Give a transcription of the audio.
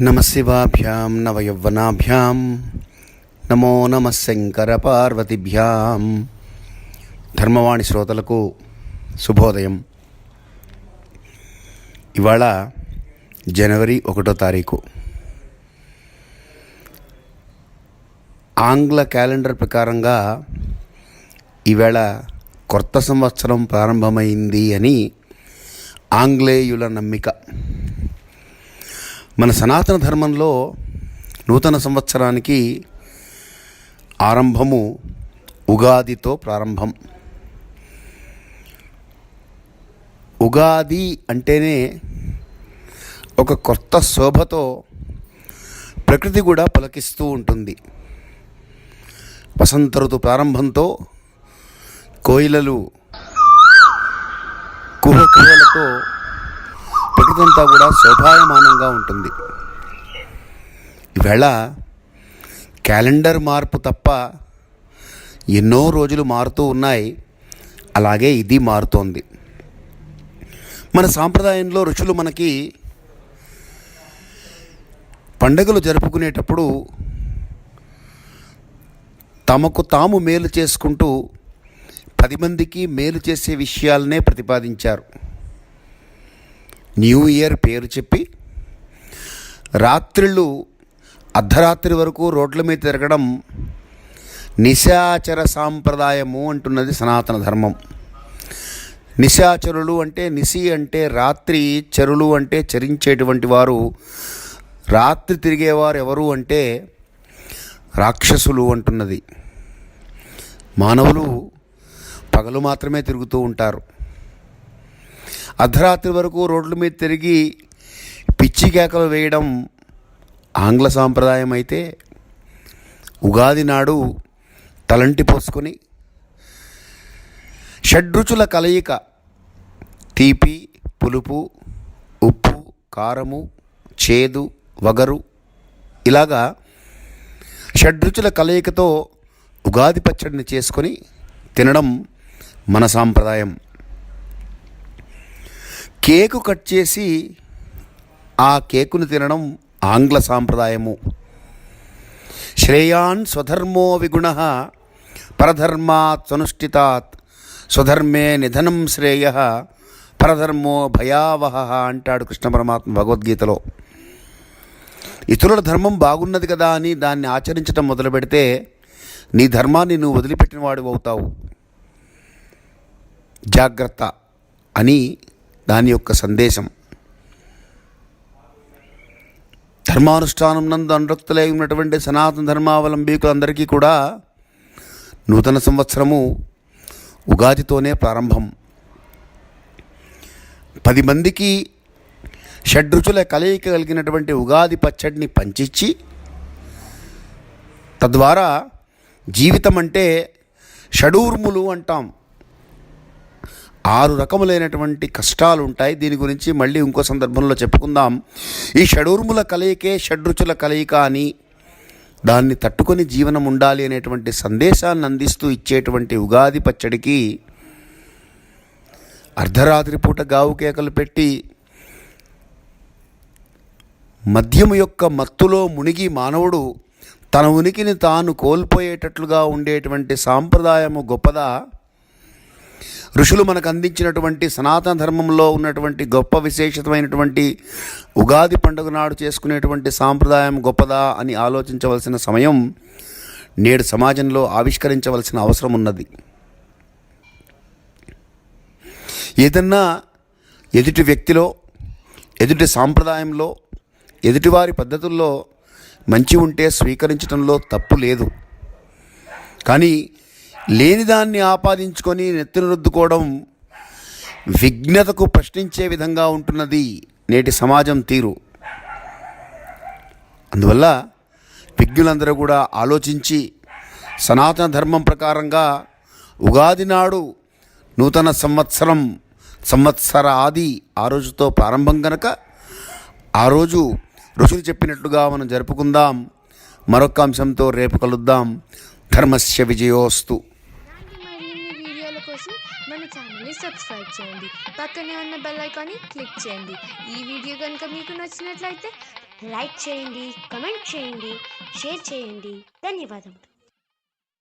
నమశివాభ్యాం నవయౌవనాభ్యాం నమో నమ శంకర పార్వతిభ్యాం ధర్మవాణి శ్రోతలకు శుభోదయం. ఇవాళ జనవరి ఒకటో తారీఖు. ఆంగ్ల క్యాలెండర్ ప్రకారంగా ఈవేళ కొత్త సంవత్సరం ప్రారంభమైంది అని ఆంగ్లేయుల నమ్మిక. మన సనాతన ధర్మంలో నూతన సంవత్సరానికి ఆరంభము ఉగాదితో ప్రారంభం. ఉగాది అంటేనే ఒక కొత్త శోభతో ప్రకృతి కూడా పలకిస్తూ ఉంటుంది. వసంత ఋతు ప్రారంభంతో కోయిలలు కుహకుహలతో ప్రకృతి కూడా శోభాయమానంగా ఉంటుంది. ఈవేళ క్యాలెండర్ మార్పు తప్ప ఎన్నో రోజులు మారుతూ ఉన్నాయి. అలాగే ఇది మారుతోంది. మన సాంప్రదాయంలో ఋషులు మనకి పండుగలు జరుపుకునేటప్పుడు తమకు తాము మేలు చేసుకుంటూ పది మందికి మేలు చేసే విషయాలనే ప్రతిపాదించారు. న్యూ ఇయర్ పేరు చెప్పి రాత్రిళ్ళు అర్ధరాత్రి వరకు రోడ్ల మీద తిరగడం నిశాచర సాంప్రదాయము అంటున్నది సనాతన ధర్మం. నిశాచరులు అంటే నిశి అంటే రాత్రి చరులు అంటే చరించేటువంటి వారు రాత్రి తిరిగేవారు ఎవరు అంటే రాక్షసులు అంటున్నది. మానవులు పగలు మాత్రమే తిరుగుతూ ఉంటారు. అర్ధరాత్రి వరకు రోడ్ల మీద తిరిగి పిచ్చి కేకలు వేయడం ఆంగ్ల సాంప్రదాయం అయితే ఉగాది నాడు తలంటి పోసుకొని షడ్రుచుల కలయిక తీపి పులుపు ఉప్పు కారము చేదు వగరు ఇలాగా షడ్రుచుల కలయికతో ఉగాది పచ్చడిని చేసుకొని తినడం మన సాంప్రదాయం. కేకు కట్ చేసి ఆ కేకును తినడం ఆంగ్ల సాంప్రదాయము. శ్రేయాన్ స్వధర్మో విగుణ పరధర్మాత్ అనుష్ఠితాత్ స్వధర్మే నిధనం శ్రేయ పరధర్మో భయావహ అంటాడు కృష్ణ పరమాత్మ భగవద్గీతలో. ఇతరుల ధర్మం బాగున్నది కదా అని దాన్ని ఆచరించడం మొదలు పెడితే నీ ధర్మాన్ని నువ్వు వదిలిపెట్టిన వాడు అవుతావు జాగ్రత్త అని దాని యొక్క సందేశం. ధర్మానుష్ఠానం నందు అనురక్తులై ఉన్నటువంటి సనాతన ధర్మావలంబీకులందరికీ కూడా నూతన సంవత్సరము ఉగాదితోనే ప్రారంభం. పది మందికి షడ్రుచుల కలయిక కలిగినటువంటి ఉగాది పచ్చడిని పంచిచ్చి తద్వారా జీవితం అంటే షడూర్ములు అంటాం. ఆరు రకములైనటువంటి కష్టాలు ఉంటాయి దీని గురించి మళ్ళీ ఇంకో సందర్భంలో చెప్పుకుందాం. ఈ షడూర్ముల కలయికే షడ్రుచుల కలయిక అని దాన్ని తట్టుకొని జీవనం ఉండాలి అనేటువంటి సందేశాన్ని అందిస్తూ ఇచ్చేటువంటి ఉగాది పచ్చడికి అర్ధరాత్రి పూట గావు కేకలు పెట్టి మద్యము యొక్క మత్తులో మునిగి మానవుడు తన ఉనికిని తాను కోల్పోయేటట్లుగా ఉండేటువంటి సాంప్రదాయము గొప్పదా? ఋషులు మనకు అందించినటువంటి సనాతన ధర్మంలో ఉన్నటువంటి గొప్ప విశేషమైనటువంటి ఉగాది పండుగ నాడు చేసుకునేటువంటి సాంప్రదాయం గొప్పదా అని ఆలోచించవలసిన సమయం నేడు సమాజంలో ఆవిష్కరించవలసిన అవసరం ఉన్నది. ఏదన్నా ఎదుటి వ్యక్తిలో ఎదుటి సాంప్రదాయంలో ఎదుటివారి పద్ధతుల్లో మంచి ఉంటే స్వీకరించడంలో తప్పు లేదు. కానీ లేనిదాన్ని ఆపాదించుకొని నెత్తిన రుద్దుకోవడం విఘ్నతకు ప్రశ్నించే విధంగా ఉంటున్నది నేటి సమాజం తీరు. అందువల్ల విజ్ఞులందరూ కూడా ఆలోచించి సనాతన ధర్మం ప్రకారంగా ఉగాది నాడు నూతన సంవత్సరం సంవత్సర ఆది ఆ రోజుతో ప్రారంభం కనుక ఆ రోజు ఋషులు చెప్పినట్లుగా మనం జరుపుకుందాం. మరొక అంశంతో రేపు కలుద్దాం. ధర్మస్య విజయోస్తు. సబ్స్క్రైబ్ చేయండి. పక్కనే ఉన్న బెల్ ఐకాన్ని క్లిక్ చేయండి. ఈ వీడియో కనుక మీకు నచ్చినట్లయితే లైక్ చేయండి కమెంట్ చేయండి షేర్ చేయండి. ధన్యవాదములు.